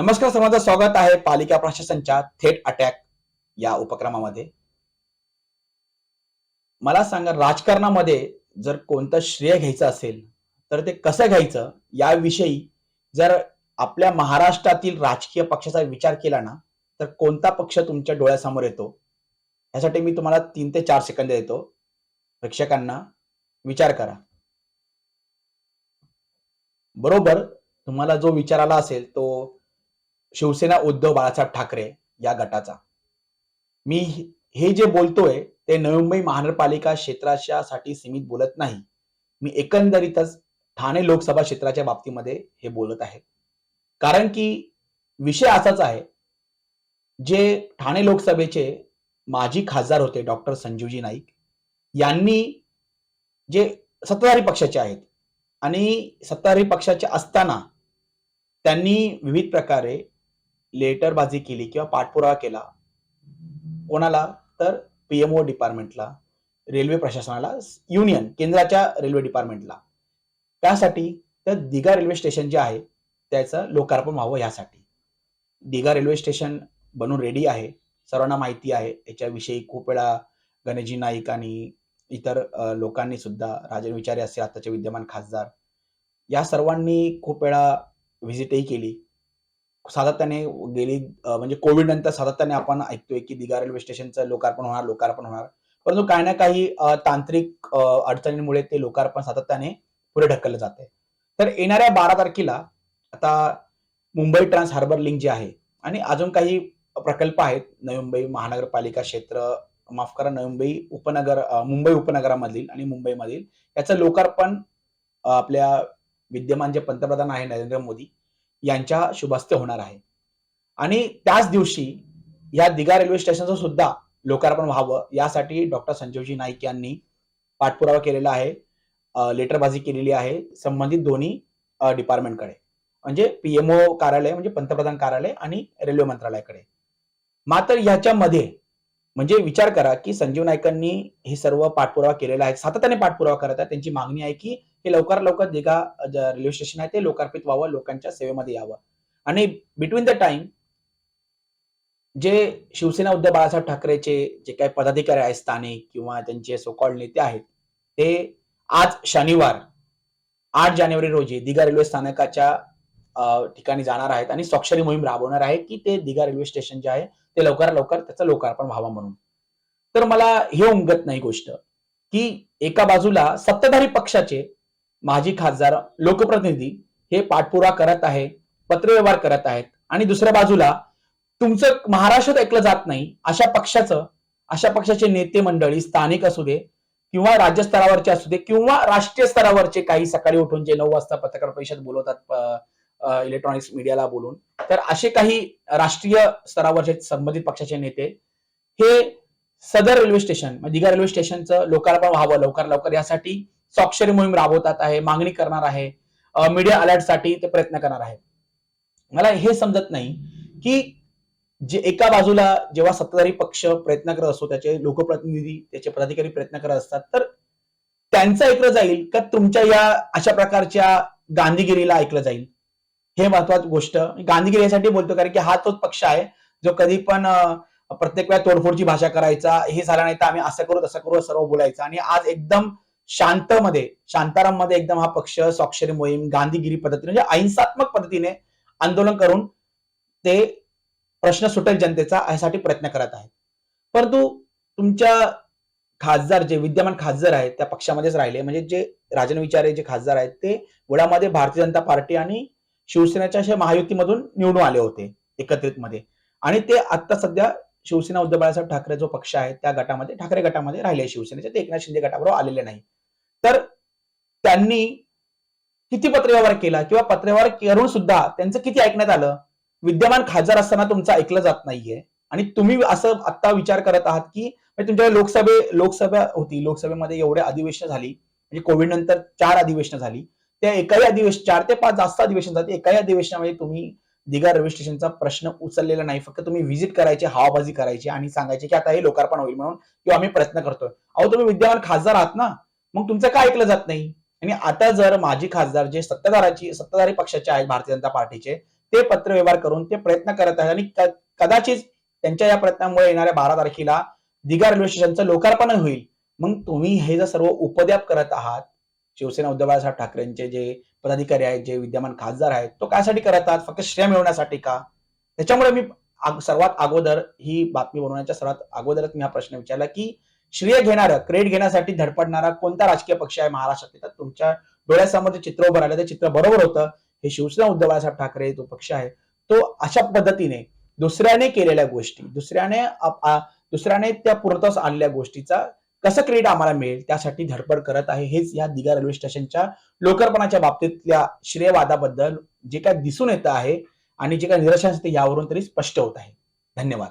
नमस्कार सर्वांचं स्वागत आहे पालिका प्रशासनच्या थेट अटॅक या उपक्रमामध्ये. मला सांगा राजकारणामध्ये जर कोणतं श्रेय घ्यायचं असेल तर ते कसं घ्यायचं? याविषयी जर आपल्या महाराष्ट्रातील राजकीय पक्षाचा विचार केला ना तर कोणता पक्ष तुमच्या डोळ्यासमोर येतो? यासाठी मी तुम्हाला तीन ते चार सेकंद देतो. प्रेक्षकांना विचार करा. बरोबर तुम्हाला जो विचार आला असेल तो शिवसेना उद्धव बाळासाहेब ठाकरे या गटाचा. मी हे जे बोलतोय ते नवी मुंबई महानगरपालिका साठी सीमित बोलत नाही. मी एकंदरीतच ठाणे लोकसभा क्षेत्राच्या बाबतीमध्ये हे बोलत आहे. कारण की विषय असाच आहे जे ठाणे लोकसभेचे माजी खासदार होते डॉक्टर संजीवजी नाईक यांनी जे सत्ताधारी पक्षाचे आहेत आणि सत्ताधारी पक्षाचे असताना त्यांनी विविध प्रकारे लेटरबाजी केली किंवा पाठपुरावा केला कोणाला? तर पीएमओ डिपार्टमेंटला रेल्वे प्रशासनाला युनियन केंद्राच्या रेल्वे डिपार्टमेंटला त्यासाठी तर दिघा रेल्वे स्टेशन जे आहे त्याचं लोकार्पण व्हावं यासाठी दिघा रेल्वे स्टेशन बनून रेडी आहे सर्वांना माहिती आहे. याच्याविषयी खूप वेळा गणेशजी नाईक आणि इतर लोकांनी सुद्धा राजन विचारे असे आताचे विद्यमान खासदार या सर्वांनी खूप वेळा व्हिजिटही केली. सातत्याने गेली म्हणजे कोविड नंतर सातत्याने आपण ऐकतोय की दिघा रेल्वे स्टेशनचं लोकार्पण होणार लोकार्पण होणार. परंतु काही ना काही तांत्रिक अडचणींमुळे ते लोकार्पण सातत्याने पुढे ढकललं जाते तर येणाऱ्या बारा तारखेला आता मुंबई ट्रान्स हार्बर लिंक जे आहे आणि अजून काही प्रकल्प आहेत नवी मुंबई महानगरपालिका क्षेत्र माफ करा नवी मुंबई उपनगर मुंबई उपनगरामधील आणि मुंबईमधील याचं लोकार्पण आपल्या विद्यमान जे पंतप्रधान आहे नरेंद्र मोदी यांच्या शुभहस्ते होणार आहे. आणि त्याच दिवशी या दिघा रेल्वे स्टेशनचं सुद्धा लोकार्पण व्हावं यासाठी डॉक्टर संजीवजी नाईक यांनी पाठपुरावा केलेला आहे लेटरबाजी केलेली आहे संबंधित दोन्ही डिपार्टमेंटकडे म्हणजे पीएमओ कार्यालय म्हणजे पंतप्रधान कार्यालय आणि रेल्वे मंत्रालयाकडे. मात्र याच्यामध्ये म्हणजे विचार करा की संजीव नाईकांनी हे सर्व पाठपुरावा केलेला आहे सातत्याने पाठपुरावा करत आहे त्यांची मागणी आहे की हे लवकर लवकर दिघा रेल्वे स्टेशन आहे ते लोकार्पित व्हावं लोकांच्या सेवेमध्ये यावं. आणि बिटवीन द टाइम जे शिवसेना उद्धव बाळासाहेब ठाकरेचे जे काही पदाधिकारी आहेत स्थानिक किंवा त्यांचे सोकॉल नेते आहेत ते आज शनिवार आठ जानेवारी रोजी दिघा रेल्वे स्थानकाच्या ठिकाणी जाणार आहेत आणि स्वाक्षरी मोहीम राबवणार आहे की ते दिघा रेल्वे स्टेशन जे आहे ते लवकर लवकर त्याचं लोकार्पण व्हावं म्हणून. तर मला हे उमगत नाही गोष्ट की एका बाजूला सत्ताधारी पक्षाचे माजी खासदार लोकप्रतिनिधी हे पाठपुरा करत आहे पत्रव्यवहार करत आहेत. आणि दुसऱ्या बाजूला तुमचं महाराष्ट्रात ऐकलं जात नाही अशा पक्षाचं अशा पक्षाचे नेते मंडळी स्थानिक असू दे किंवा राज्य स्तरावरचे असू दे किंवा राष्ट्रीय स्तरावरचे काही सकाळी उठून जे नऊ वाजता पत्रकार परिषद बोलवतात इलेक्ट्रॉनिक्स मीडियाला बोलून तर असे काही राष्ट्रीय स्तरावरचे संबंधित पक्षाचे नेते हे सदर रेल्वे स्टेशन म्हणजे दिघा रेल्वे स्टेशनचं लोकार्पण व्हावं लवकर लवकर यासाठी स्वाक्षरी मोहीम राबवतात आहे मागणी करणार आहे मीडिया अलर्टसाठी ते प्रयत्न करणार आहे. मला हे समजत नाही की जे एका बाजूला जेव्हा सत्ताधारी पक्ष प्रयत्न करत असतो त्याचे लोकप्रतिनिधी त्याचे पदाधिकारी प्रयत्न करत असतात तर त्यांचं ऐकलं जाईल का तुमच्या या अशा प्रकारच्या गांधीगिरीला ऐकलं जाईल? हे महत्वाची गोष्ट. गांधीगिरी यासाठी बोलतो कारण की हा तोच पक्ष आहे जो कधी पण प्रत्येक वेळा तोडफोडची भाषा करायचा हे झालं नाही तर आम्ही असं करू तसं करू सर्व बोलायचं. आणि आज एकदम शांतमध्ये शांताराममध्ये एकदम हा पक्ष स्वाक्षरी मोहीम गांधीगिरी पद्धतीने म्हणजे अहिंसात्मक पद्धतीने आंदोलन करून ते प्रश्न सुटेल जनतेचा यासाठी प्रयत्न करत आहेत. परंतु तुमच्या खासदार जे विद्यमान खासदार आहेत त्या पक्षामध्येच राहिले. म्हणजे जे राजन विचारे जे खासदार आहेत ते मुळामध्ये भारतीय जनता पार्टी आणि शिवसेनेच्या अशा महायुतीमधून निवडून आले होते एकत्रित मध्ये आणि ते आता सध्या शिवसेना उद्धव बाळासाहेब ठाकरे जो पक्ष आहे त्या गटामध्ये ठाकरे गटामध्ये राहिले शिवसेनेचे ते एकनाथ शिंदे गटाबरोबर आलेले नाही त्यांनी किती पत्रव्यवहार केला? किंवा पत्रव्यवहार करून सुद्धा त्यांचं किती ऐकण्यात आलं? विद्यमान खासदार असताना तुमचं ऐकलं जात नाहीये. आणि तुम्ही असं आता विचार करत आहात की तुमच्याकडे तुमच्या लोकसभे लोकसभा होती. लोकसभेमध्ये एवढे अधिवेशन झाली. म्हणजे कोविड नंतर चार अधिवेशन झाली. त्या एकाही अधिवेशन चार ते पाच जास्त अधिवेशन झाली. एकाही अधिवेशनामध्ये तुम्ही दिघा रेल्वे स्टेशनचा प्रश्न उचललेला नाही. फक्त तुम्ही व्हिजिट करायचे हवाबाजी करायची आणि सांगायचे की आता हे लोकार्पण होईल म्हणून किंवा आम्ही प्रयत्न करतोय. अहो तुम्ही विद्यमान खासदार आहात ना? मग तुमचं काय ऐकलं जात नाही? आणि आता जर माजी खासदार जे सत्ताधाराची सत्ताधारी पक्षाचे आहेत भारतीय जनता पार्टीचे ते पत्रव्यवहार करून ते प्रयत्न करत आहेत आणि कदाचित त्यांच्या या प्रयत्नामुळे येणाऱ्या बारा तारखेला दिघा रेल्वे स्टेशनचं लोकार्पण होईल. मग तुम्ही हे जर सर्व उपद्याप करत आहात शिवसेना उद्धव बाळासाहेब ठाकरेंचे जे पदाधिकारी आहेत जे विद्यमान खासदार आहेत तो कायसाठी करत आहात? फक्त श्रेय मिळवण्यासाठी का? त्याच्यामुळे मी सर्वात अगोदर ही बातमी बनवण्याच्या सर्वात अगोदरच मी हा प्रश्न विचारला की श्रेय घेणारं क्रेडिट घेण्यासाठी धडपडणारा कोणता राजकीय पक्ष आहे महाराष्ट्रात तर तुमच्या डोळ्यासमोर जे चित्र उभं राहिलं ते चित्र बरोबर होतं. हे शिवसेना उद्धव बाळासाहेब ठाकरे जो पक्ष आहे. तो अशा पद्धतीने दुसऱ्याने केलेल्या गोष्टी दुसऱ्याने दुसऱ्याने त्या पुरतच आणलेल्या गोष्टीचा कसं क्रेडिट आम्हाला मिळेल त्यासाठी धडपड करत आहे. हेच या दिघा रेल्वे स्टेशनच्या लोकार्पणाच्या बाबतीतल्या श्रेयवादाबद्दल जे काय दिसून येत आहे आणि जे काय निरशन असते यावरून तरी स्पष्ट होत आहे. धन्यवाद.